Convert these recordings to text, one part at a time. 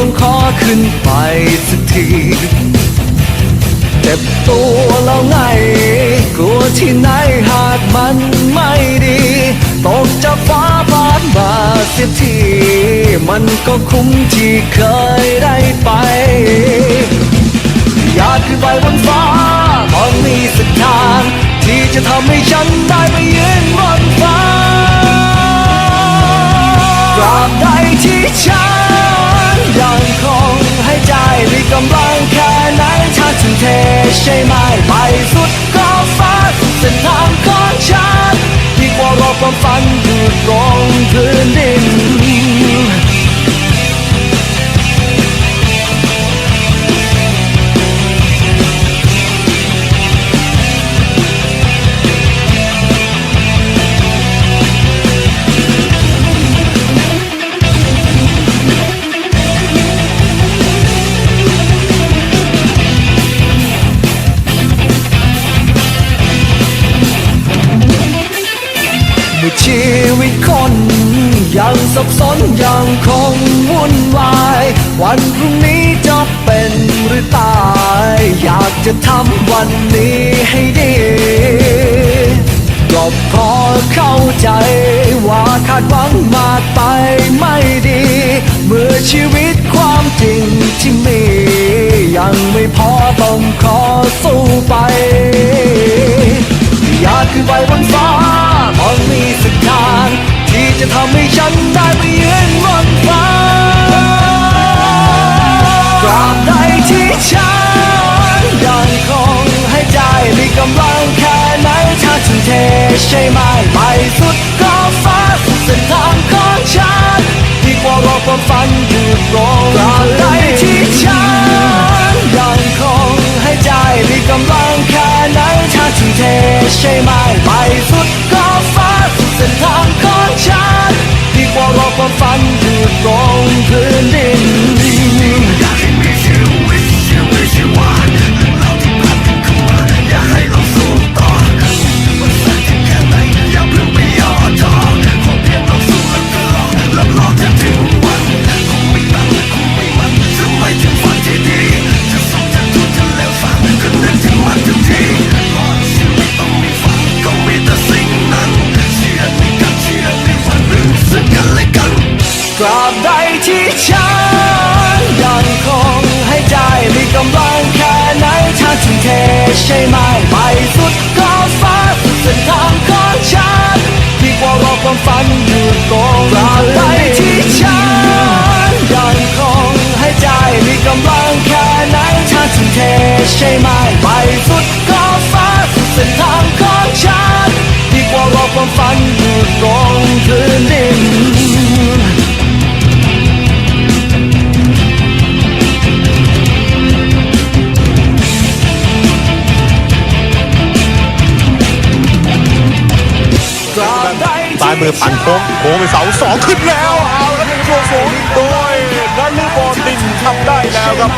ต้องขอขึ้นไปสักทีเจ็บตัวแล้วไง กลัวที่ไหนหากมันไม่ดีตกจากฟ้าบาดมาเสียที มันก็คุ้มที่เคยได้ไป อยากขึ้นไปบนฟ้าต้องมีสักทางที่จะทำให้ฉันได้ไปยืนบนฟ้าตราบใดที่ฉัน กำลังแค่ไหนถ้าทุ่มเทใช่ไหมไปสุดขอบฟ้าสุดเส้นทางของฉันดีกว่ารอความฝันอยู่ตรงพื้น ตคนยังสับสนยังคงวุ่นวาย วันพรุ่งนี้จะเป็นหรือตาย อยากจะทำวันนี้ให้ดีก็พอเข้าใจว่าคาดหวังมากไปไม่ดี เมื่อชีวิตความจริงที่มี ยังไม่พอต้องขอสู้ไป อยากขึ้นไปบนฟ้าต้อง กำลังแค่ไหนถ้าทุ่มเทใช่ไหมไปสุดขอบฟ้าสุดเส้นทางของฉันดีกว่ารอความฝันอยู่ตรงตราบใดที่ฉันยังคงให้ใจมีกำลังแค่ไหนถ้าทุ่มเทใช่ไหมไปายมือปั่นโค้งโค้งไปเสาสองขึ้นแล้วเอาแล้วเป็นช่วงสูงโดยนันลือบอลดินทำได้แล้วครับ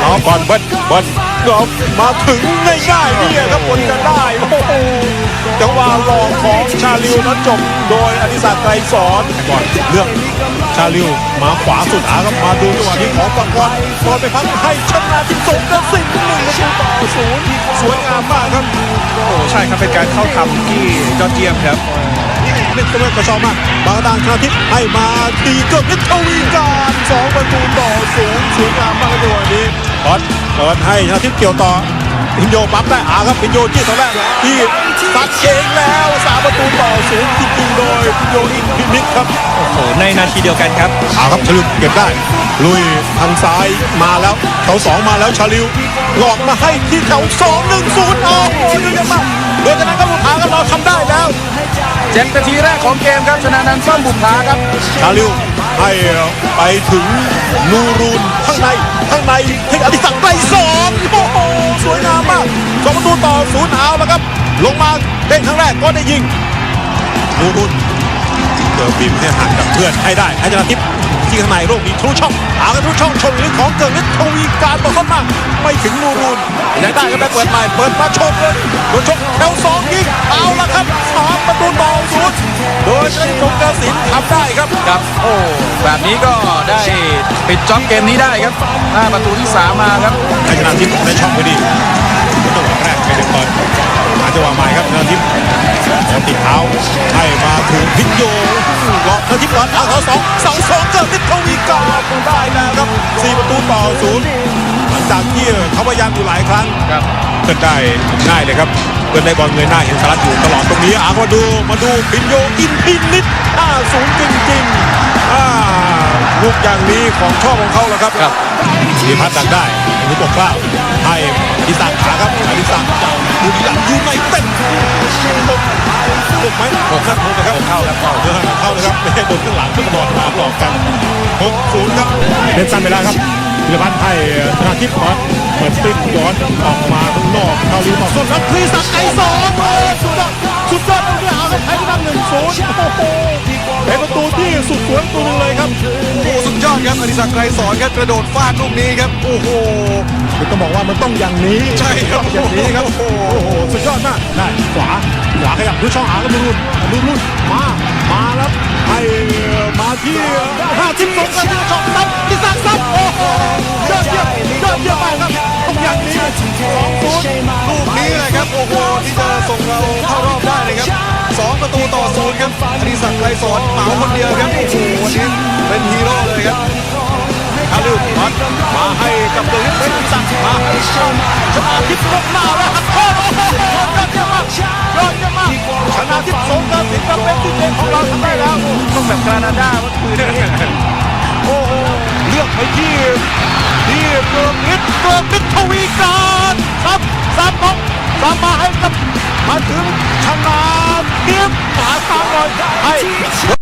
เอาก่อนเบิ้ลเบิ้ลเนามาถึงง่ายๆนี่ครับคนจะได้โอ้โหจังหวะหลอกของชาลิวนั้นจบ โดยอดิศักดิ์ไกรสอนก่อนเลือกชาลิวมาขวาสุดอาครับมาดูจังหวะนี้ของปังกรบอลไปพักให้ชนะทิพย์สงกระสินหนึ่งประตูต่อศูนย์สวยงามมากครับโอ้ใช่ครับเป็นการเข้าทำที่ยอดเยี่ยมครับ เล่นตัวเล่นกระชอบมากบางตางชนะทิพย์ให้มาตีเกือบนิดทวีการสองประตูต่อศูนย์สวยงามมากในวันนี้บอลเปิดให้ชนะทิพย์เกี่ยวต่อพินโยปั๊บได้อาครับพินโยที่ตอนแรกที่ซัดเองแล้วสามประตูต่อศูนย์จริงๆโดยพินโยอินพิมิตครับโอ้โหในนาทีเดียวกันครับเอาครับชลิวเก็บได้ลุยทางซ้ายมาแล้วแถวสองมาแล้วชาลิวหลอกมาให้ที่แถวสองหนึ่งศูนย์โอ้โหดูยังมากโดยจากนั้นครับลูกค้าก็เราทำได้แล้ว เจ็ดนาทีแรกของเกมครับชนะนันซ่อมบุพาครับชาลิวให้ไปถึงนูรุนข้างในข้างในให้อดิศักดิ์ไกรสอนโอ้โหสวยงามมากสองประตูต่อศูนย์เอาแล้วครับ ลงมาเด้งครั้งแรกก็ได้ยิงนูรุน เกิดบิมให้ห่างกับเพื่อนให้ได้ให้ชนะทิพย์ที่ข้างในโลกมีทะลุช่องหากันทะลุช่องชนลึกของเกิดฤทธิ์ทวีการบอกเข้ามาไม่ถึงนูรูนยังได้ครับแบ็คเปิดใหม่เปิดมาชมเลยโดนชกแถวสองยิงเอาละครับสามประตูต่อศูนย์โดยชนะทิพย์สงกระสินทำได้ครับครับโอ้แบบนี้ก็ได้ปิดจ็อบเกมนี้ได้ครับห้าประตูที่สามมาครับให้ชนะทิพย์ได้ช่องพอดี จังหวะใหม่ครับชนะทิพย์แล้วติดเท้าให้มาถึงพิกโยล็อกชนะทิพย์หลอนเอาเขาสองเสาสองเกิดฤทธิ์ทวีการได้แล้วครับสี่ประตูต่อศูนย์หลังจากที่เขาพยายามอยู่หลายครั้งครับเกิดได้ง่ายเลยครับเกิดได้บอลเงยหน้าเห็นสารัตอยู่ตลอดตรงนี้อะมาดูมาดูพินโยอินพินิด50จริงๆอ่าลูกอย่างนี้ของชอบของเขาแล้วครับครับดีพัฒน์ดักได้หรือปกกล้าวให้อ ดิศักดิ์ขาครับอดิศักดิ์จากบุรีรัมย์ยูไนเต็ดตกตกไหมตกครับตกนะครับเข้าแล้วเข้าเข้าเลยครับไม่ใช่โดนข้างหลังก็บอลมาหลอกกัน6-0ครับเล่นสั้นไปแล้วครับธีรพัฒน์ให้ธนาทิพย์ก่อนเปิดติ้งย้อนออกมาข้างนอกเข้าลีต่อส้นครับคลีสักไอสองโอ้สุดยอดสุดยอดเลยเอาครับไทยนำหนึ่งศูนย์โอ้โหเป็นประตูที่สุดสวยประตูหนึงเลยครับโอ้สุดยอดครับอดิศักดิ์ไกรสอนครับกระโดดฟาดลูกนี้ครับโอ้โห คือต้องบอกว่ามันต้องอย่างนี้ใช่ครับอย่างนี้ครับ โอ้โอ้โหโหสุดยอดมาก ได้ขวา ขวาขยับดูช่องหาก็ดูรุ่นดูรุ่นมา มาแล้วให้มาที่ห้าสิบสองกันช่องซับที่สักซับโอ้โหยอดเยี่ยมยอดเยี่ยมมากครับต้องอย่างนี้สองศูนย์ลูกนี้แหละครับโอ้โหที่จะส่งเราเข้ารอบได้เลยครับสองประตูต่อศูนย์ครับอดิศักดิ์ไกรสอนเหมาคนเดียวครับโอ้โหวันนี้ ทิพย์ลงมาแล้วครับโอ้โหยอดเยี่ยมมากยอดเยี่ยมมากชนะทิพย์สงกรานต์สิงห์เป็นที่เด่นของเราทำได้แล้วต้องแบบแคนาดาเมื่อคืนโอ้โหเลือกไปที่ที่เกิร์ลิทเกิร์ลิททวีการครับสามของสามมาให้กับมาถึงชนะเทียบหาทางก่อนให้